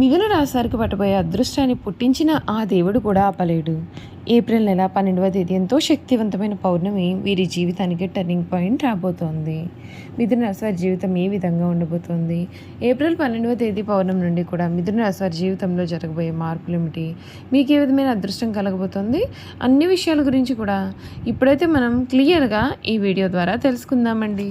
మిగులు రాశారికి పట్టబోయే అదృష్టాన్ని పుట్టించిన ఆ దేవుడు కూడా ఆపలేడు. ఏప్రిల్ నెల పన్నెండవ తేదీ ఎంతో శక్తివంతమైన పౌర్ణమి వీరి జీవితానికి టర్నింగ్ పాయింట్ రాబోతోంది. మిథున రాశివారి జీవితం ఏ విధంగా ఉండబోతోంది? ఏప్రిల్ పన్నెండవ తేదీ పౌర్ణమి నుండి కూడా మిథున రాశివారి జీవితంలో జరగబోయే మార్పులు ఏమిటి? మీకు ఏ విధమైన అదృష్టం కలగబోతోంది? అన్ని విషయాల గురించి కూడా ఇప్పుడైతే మనం క్లియర్గా ఈ వీడియో ద్వారా తెలుసుకుందామండి.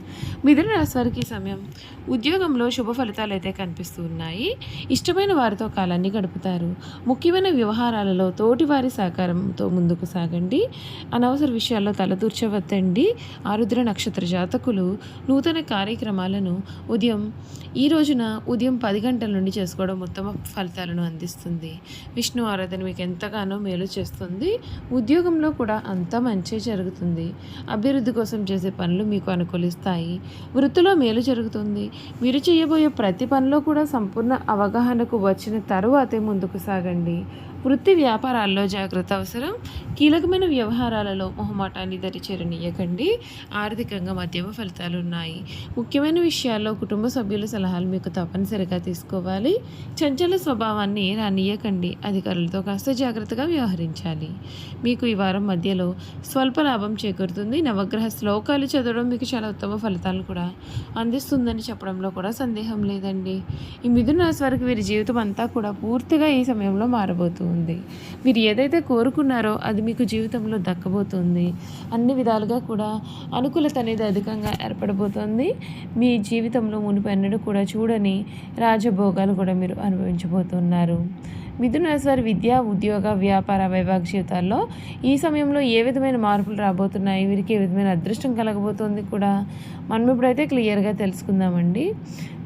మిథున రాశి వారికి ఈ సమయం ఉద్యోగంలో శుభ ఫలితాలు అయితే కనిపిస్తూ ఉన్నాయి ఇష్టమైన వారితో కాలాన్ని గడుపుతారు. ముఖ్యమైన వ్యవహారాలలో తోటి వారి సహకారంతో ముందుకు సాగండి. అనవసర విషయాల్లో తలదూర్చవద్దండి. ఆరుద్ర నక్షత్ర జాతకులు నూతన కార్యక్రమాలను ఉదయం ఈ రోజున ఉదయం పది గంటల నుండి చేసుకోవడం ఉత్తమ ఫలితాలను అందిస్తుంది. విష్ణు ఆరాధన మీకు ఎంతగానో మేలు చేస్తుంది. ఉద్యోగంలో కూడా అంతా మంచి జరుగుతుంది. అభివృద్ధి కోసం చేసే పనులు మీకు అనుకూలిస్తాయి. వృత్తిలో మేలు జరుగుతుంది. మీరు చేయబోయే ప్రతి పనిలో కూడా సంపూర్ణ అవగాహనకు వచ్చిన తరువాతే ముందుకు సాగండి. వృత్తి వ్యాపారాల్లో జాగ్రత్త అవసరం. కీలకమైన వ్యవహారాలలో మొహమాటాన్ని దరిచేరనీయకండి ఆర్థికంగా మధ్యమ ఫలితాలు ఉన్నాయి. ముఖ్యమైన విషయాల్లో కుటుంబ సభ్యుల సలహాలు మీకు తప్పనిసరిగా తీసుకోవాలి. చంచల స్వభావాన్ని రానియకండి. అధికారులతో కాస్త జాగ్రత్తగా వ్యవహరించాలి. మీకు ఈ వారం మధ్యలో స్వల్ప లాభం చేకూరుతుంది. నవగ్రహ శ్లోకాలు చదవడం మీకు చాలా ఉత్తమ ఫలితాలు కూడా అందిస్తుందని చెప్పడంలో కూడా సందేహం లేదండి. ఈ మిథున రాశి వారికి వీరి జీవితం అంతా కూడా పూర్తిగా ఈ సమయంలో మారబోతుంది ఉంది. మీరు ఏదైతే కోరుకున్నారో అది మీకు జీవితంలో దక్కబోతుంది. అన్ని విధాలుగా కూడా అనుకూలత అనేది అధికంగా ఏర్పడబోతోంది. మీ జీవితంలో మునిపెన్నడూ కూడా చూడని రాజభోగాలు కూడా మీరు అనుభవించబోతున్నారు. మిథున రాశి వారి విద్య ఉద్యోగ వ్యాపార వైవాహిక జీవితాల్లో ఈ సమయంలో ఏ విధమైన మార్పులు రాబోతున్నాయి? వీరికి ఏ విధమైన అదృష్టం కలగబోతోంది కూడా మనం ఇప్పుడైతే క్లియర్గా తెలుసుకుందామండి.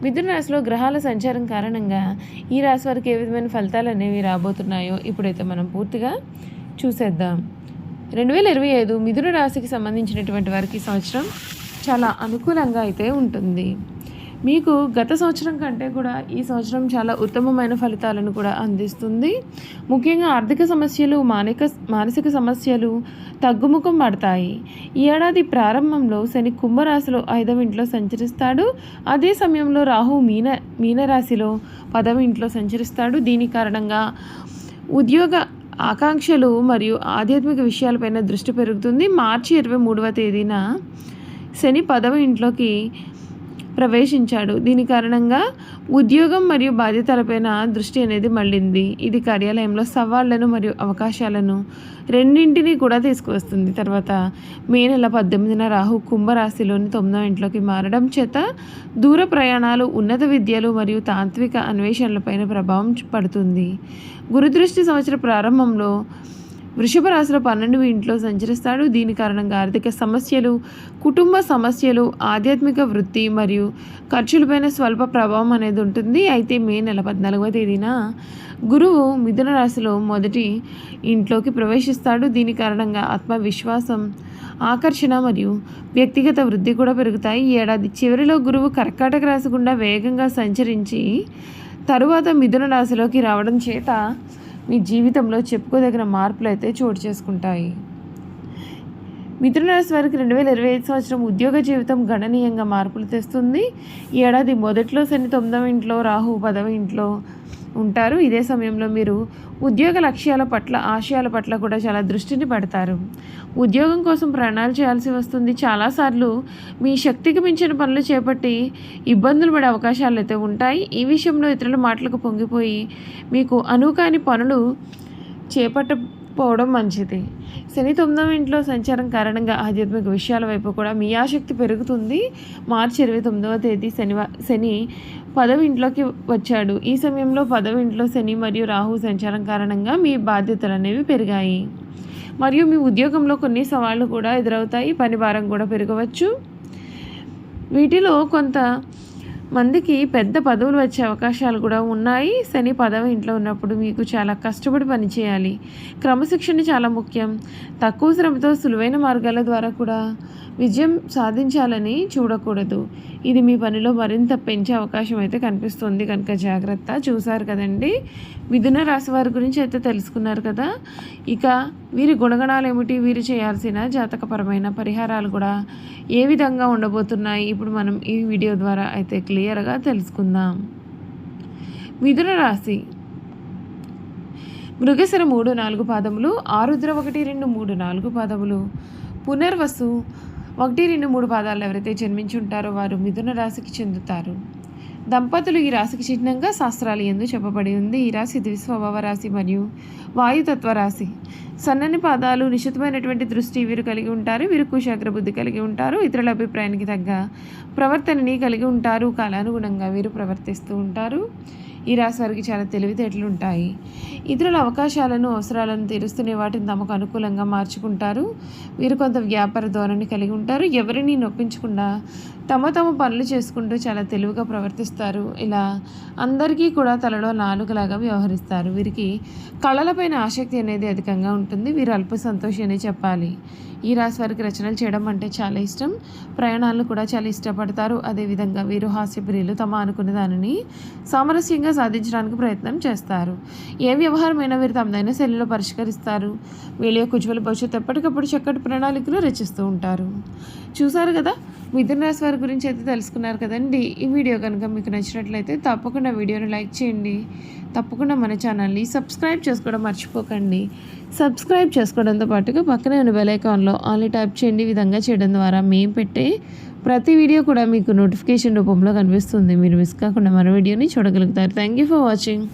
మిథున రాశిలో గ్రహాల సంచారం కారణంగా ఈ రాశి వారికి ఏ విధమైన ఫలితాలు అనేవి రాబోతున్నాయో ఇప్పుడైతే మనం పూర్తిగా చూసేద్దాం. రెండు వేల ఇరవై ఐదు మిథున రాశికి సంబంధించినటువంటి వారికి సంవత్సరం చాలా అనుకూలంగా అయితే ఉంటుంది. మీకు గత సంవత్సరం కంటే కూడా ఈ సంవత్సరం చాలా ఉత్తమమైన ఫలితాలను కూడా అందిస్తుంది. ముఖ్యంగా ఆర్థిక సమస్యలు మానిక మానసిక సమస్యలు తగ్గుముఖం పడతాయి. ఈ ఏడాది ప్రారంభంలో శని కుంభరాశిలో ఐదవ ఇంట్లో సంచరిస్తాడు. అదే సమయంలో రాహు మీన మీనరాశిలో పదవ ఇంట్లో సంచరిస్తాడు. దీని కారణంగా ఉద్యోగ ఆకాంక్షలు మరియు ఆధ్యాత్మిక విషయాలపైన దృష్టి పెరుగుతుంది. మార్చి ఇరవై మూడవ తేదీన శని పదవ ఇంట్లోకి ప్రవేశించాడు. దీని కారణంగా ఉద్యోగం మరియు బాధ్యతలపైన దృష్టి అనేది మళ్ళింది. ఇది కార్యాలయంలో సవాళ్ళను మరియు అవకాశాలను రెండింటినీ కూడా తీసుకువస్తుంది. తర్వాత మే నెల పద్దెనిమిదిన రాహు కుంభరాశిలోని తొమ్మిదో ఇంట్లోకి మారడం చేత దూర ప్రయాణాలు ఉన్నత విద్యలు మరియు తాంత్రిక అన్వేషణలపైన ప్రభావం పడుతుంది. గురుదృష్టి సంవత్సర ప్రారంభంలో వృషభ రాశిలో పన్నెండు ఇంట్లో సంచరిస్తాడు. దీని కారణంగా ఆర్థిక సమస్యలు కుటుంబ సమస్యలు ఆధ్యాత్మిక వృత్తి మరియు ఖర్చులపైన స్వల్ప ప్రభావం అనేది ఉంటుంది. అయితే మే నెల పద్నాలుగవ తేదీన గురువు మిథున రాశిలో మొదటి ఇంట్లోకి ప్రవేశిస్తాడు. దీని కారణంగా ఆత్మవిశ్వాసం ఆకర్షణ మరియు వ్యక్తిగత వృద్ధి కూడా పెరుగుతాయి. ఏడాది చివరిలో గురువు కర్కాటక రాశి గుండా వేగంగా సంచరించి తరువాత మిథున రాశిలోకి రావడం చేత మీ జీవితంలో చెప్పుకోదగిన మార్పులు అయితే చోటు చేసుకుంటాయి. మిథున రాశి వారికి రెండు వేల ఇరవై ఐదు సంవత్సరం ఉద్యోగ జీవితం గణనీయంగా మార్పులు తెస్తుంది. ఈ ఏడాది మొదట్లో శని తొమ్మిదవ ఇంట్లో రాహు పదవ ఇంట్లో ఉంటారు. ఇదే సమయంలో మీరు ఉద్యోగ లక్ష్యాల పట్ల ఆశయాల పట్ల కూడా చాలా దృష్టిని పెడతారు. ఉద్యోగం కోసం ప్రణాళిక చేయాల్సి వస్తుంది. చాలాసార్లు మీ శక్తికి మించిన పనులు చేపట్టి ఇబ్బందులు పడే అవకాశాలు అయితే ఉంటాయి. ఈ విషయంలో ఇతరుల మాటలకు పొంగిపోయి మీకు అనుకాని పనులు చేపట్టపోవడం మంచిది. శని తొమ్మిదవ ఇంట్లో సంచారం కారణంగా ఆధ్యాత్మిక విషయాల వైపు కూడా మీ ఆసక్తి పెరుగుతుంది. మార్చి ఇరవై తొమ్మిదవ తేదీ శనివా శని పదవి ఇంట్లోకి వచ్చాడు. ఈ సమయంలో పదవి ఇంట్లో శని మరియు రాహు సంచారం కారణంగా మీ బాధ్యతలు అనేవి పెరిగాయి. మరియు మీ ఉద్యోగంలో కొన్ని సవాళ్ళు కూడా ఎదురవుతాయి. పని భారం కూడా పెరగవచ్చు. వీటిలో కొంత మందికి పెద్ద పదవులు వచ్చే అవకాశాలు కూడా ఉన్నాయి. శని పదవి ఇంట్లో ఉన్నప్పుడు మీకు చాలా కష్టపడి పనిచేయాలి. క్రమశిక్షణ చాలా ముఖ్యం. తక్కువ శ్రమతో సులువైన మార్గాల ద్వారా కూడా విజయం సాధించాలని చూడకూడదు. ఇది మీ పనిలో మరింత పెంచే అవకాశం అయితే కనిపిస్తుంది. కనుక జాగ్రత్త. చూసారు కదండి? మిథున రాశి వారి గురించి అయితే తెలుసుకున్నారు కదా? ఇక వీరి గుణగణాలు ఏమిటి? వీరు చేయాల్సిన జాతకపరమైన పరిహారాలు కూడా ఏ విధంగా ఉండబోతున్నాయి? ఇప్పుడు మనం ఈ వీడియో ద్వారా అయితే క్లియర్గా తెలుసుకుందాం. మిథున రాశి. మృగశిర మూడు నాలుగు పాదములు ఆరుద్ర ఒకటి రెండు మూడు నాలుగు పాదములు పునర్వసు ఒకటి రెండు మూడు పాదాలు ఎవరైతే జన్మించి ఉంటారో వారు మిథున రాశికి చెందుతారు. దంపతులు ఈ రాశికి చిహ్నంగా శాస్త్రాలు ఎందు చెప్పబడి ఉంది. ఈ రాశి ద్విస్వభావ రాశి మరియు వాయుతత్వ రాశి. సన్నని పాదాలు నిశితమైనటువంటి దృష్టి వీరు కలిగి ఉంటారు. వీరు కుశాగ్ర బుద్ధి కలిగి ఉంటారు. ఇతరుల అభిప్రాయానికి తగ్గ ప్రవర్తనని కలిగి ఉంటారు. కాలానుగుణంగా వీరు ప్రవర్తిస్తూ ఉంటారు. ఈ రాశి వారికి చాలా తెలివితేటలు ఉంటాయి. ఇతరుల అవకాశాలను అవసరాలను తీరుస్తూనే వాటిని తమకు అనుకూలంగా మార్చుకుంటారు. వీరు కొంత వ్యాపార ధోరణి కలిగి ఉంటారు. ఎవరిని నొప్పించకుండా తమ తమ పనులు చేసుకుంటూ చాలా తెలివిగా ప్రవర్తిస్తారు. ఇలా అందరికీ కూడా తలలో నాలుగులాగా వ్యవహరిస్తారు. వీరికి కళలపైన ఆసక్తి అనేది అధికంగా ఉంటుంది. వీరు అల్ప సంతోషి అనే చెప్పాలి. ఈ రాశి వారికి రచనలు చేయడం అంటే చాలా ఇష్టం. ప్రయాణాలను కూడా చాలా ఇష్టపడతారు. అదేవిధంగా వీరు హాస్యప్రియులు తమ అనుకున్న దానిని సామరస్యంగా సాధించడానికి ప్రయత్నం చేస్తారు. ఏ వ్యవహారమైనా వీరు తమదైన శైలిలో పరిష్కరిస్తారు. వీళ్ళ యొక్క ఉజ్వల భవిష్యత్తు ఎప్పటికప్పుడు చక్కటి ప్రణాళికలు రచిస్తూ ఉంటారు. చూసారు కదా? మిథున రాశి వారి గురించి అయితే తెలుసుకున్నారు కదండి. ఈ వీడియో కనుక మీకు నచ్చినట్లయితే తప్పకుండా వీడియోని లైక్ చేయండి. తప్పకుండా మన ఛానల్ని సబ్స్క్రైబ్ చేసుకోవడం మర్చిపోకండి. సబ్స్క్రైబ్ చేసుకోవడంతో పాటుగా పక్కనే ఉన్న బెల్ ఐకాన్లో ఆన్లీ ట్యాప్ చేయండి. ఈ విధంగా చేయడం ద్వారా మేము పెట్టే ప్రతి వీడియో కూడా మీకు నోటిఫికేషన్ రూపంలో కనిపిస్తుంది. మీరు మిస్ కాకుండా మన వీడియోని చూడగలుగుతారు. Thank you for watching